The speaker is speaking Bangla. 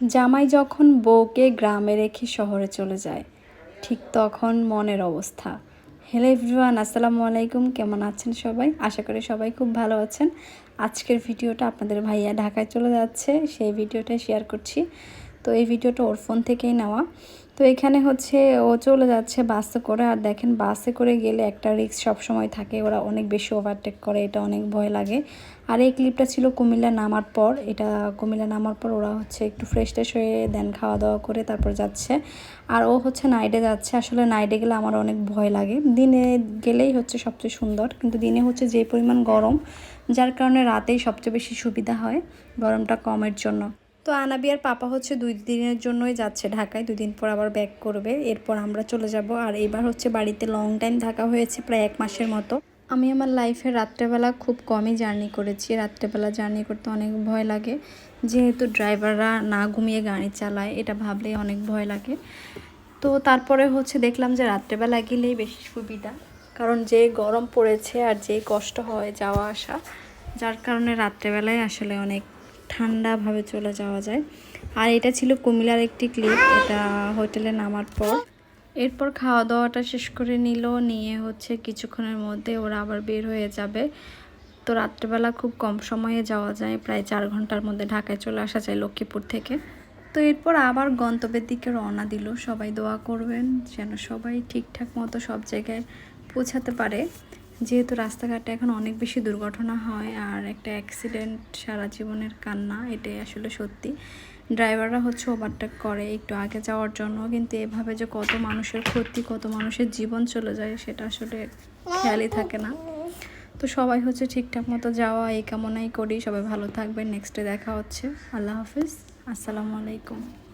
জামাই যখন বউকে গ্রামে রেখে শহরে চলে যায়, ঠিক তখন মনের অবস্থা। হ্যালো এভরিওয়ান আসসালামু আলাইকুম, কেমন আছেন সবাই? আশা করি সবাই খুব ভালো আছেন। আজকের ভিডিওটা আপনাদের ভাইয়া ঢাকায় চলে যাচ্ছে, সেই ভিডিওটা শেয়ার করছি। তো এই ভিডিওটা ওর ফোন থেকেই নেওয়া। তো এখানে হচ্ছে ও চলে যাচ্ছে বাসে করে। আর দেখেন বাসে করে গেলে একটা রিস্ক সবসময় থাকে। ওরা অনেক বেশি ওভারটেক করে, এটা অনেক ভয় লাগে। আর এই ক্লিপটা ছিল কুমিল্লা নামার পর। এটা কুমিল্লা নামার পর ওরা হচ্ছে একটু ফ্রেশ ট্রেশ হয়ে দেন খাওয়া দাওয়া করে তারপর যাচ্ছে। আর ও হচ্ছে নাইটে যাচ্ছে। আসলে নাইটে গেলে আমার অনেক ভয় লাগে। দিনে গেলেই হচ্ছে সবচেয়ে সুন্দর। কিন্তু দিনে হচ্ছে যে পরিমাণ গরম, যার কারণে রাতেই সবচেয়ে বেশি সুবিধা হয় গরমটা কমের জন্য। তো আনাবিয়ার পাপা হচ্ছে দুই দিনের জন্যই যাচ্ছে ঢাকায়, দুদিন পর আবার ব্যাক করবে। এরপর আমরা চলে যাব। আর এবার হচ্ছে বাড়িতে লং টাইম থাকা হয়েছে প্রায় এক মাসের মতো। আমি আমার লাইফে রাত্রেবেলা খুব কমই জার্নি করেছি। রাত্রেবেলা জার্নি করতে অনেক ভয় লাগে। যেহেতু ড্রাইভাররা না ঘুমিয়ে গাড়ি চালায়, এটা ভাবলেই অনেক ভয় লাগে। তো তারপরে হচ্ছে দেখলাম যে রাত্রেবেলা গেলেই বেশি সুবিধা। কারণ যে গরম পড়েছে আর যে কষ্ট হয় যাওয়া আসা, যার কারণে রাত্রেবেলায় আসলে অনেক ঠান্ডাভাবে চলে যাওয়া যায়। আর এটা ছিল কুমিল্লার একটি ক্লিপ এটা হোটেলে নামার পর। এরপর খাওয়া দাওয়াটা শেষ করে নিল, নিয়ে হচ্ছে কিছুক্ষণের মধ্যে ওরা আবার বের হয়ে যাবে। তো রাত্রেবেলা খুব কম সময়ে যাওয়া যায়, প্রায় চার ঘণ্টার মধ্যে ঢাকায় চলে আসা যায় লক্ষ্মীপুর থেকে। তো এরপর আবার গন্তব্যের দিকে রওনা দিল। সবাই দোয়া করবেন যেন সবাই ঠিকঠাক মতো সব জায়গায় পৌঁছাতে পারে। যেহেতু রাস্তাঘাটে এখন অনেক বেশি দুর্ঘটনা হয় আর একটা অ্যাক্সিডেন্ট সারা জীবনের কান্না, এটাই আসলে সত্যি। ড্রাইভাররা হচ্ছে ওভারটেক করে একটু আগে যাওয়ার জন্য, কিন্তু এভাবে যে কত মানুষের ক্ষতি, কত মানুষের জীবন চলে যায়, সেটা আসলে খেয়ালই থাকে না। তো সবাই হচ্ছে ঠিকঠাক মতো যাওয়া, এই কামনাই করি। সবাই ভালো থাকবেন। নেক্সটে দেখা হচ্ছে। আল্লাহ হাফিজ। আসসালামু আলাইকুম।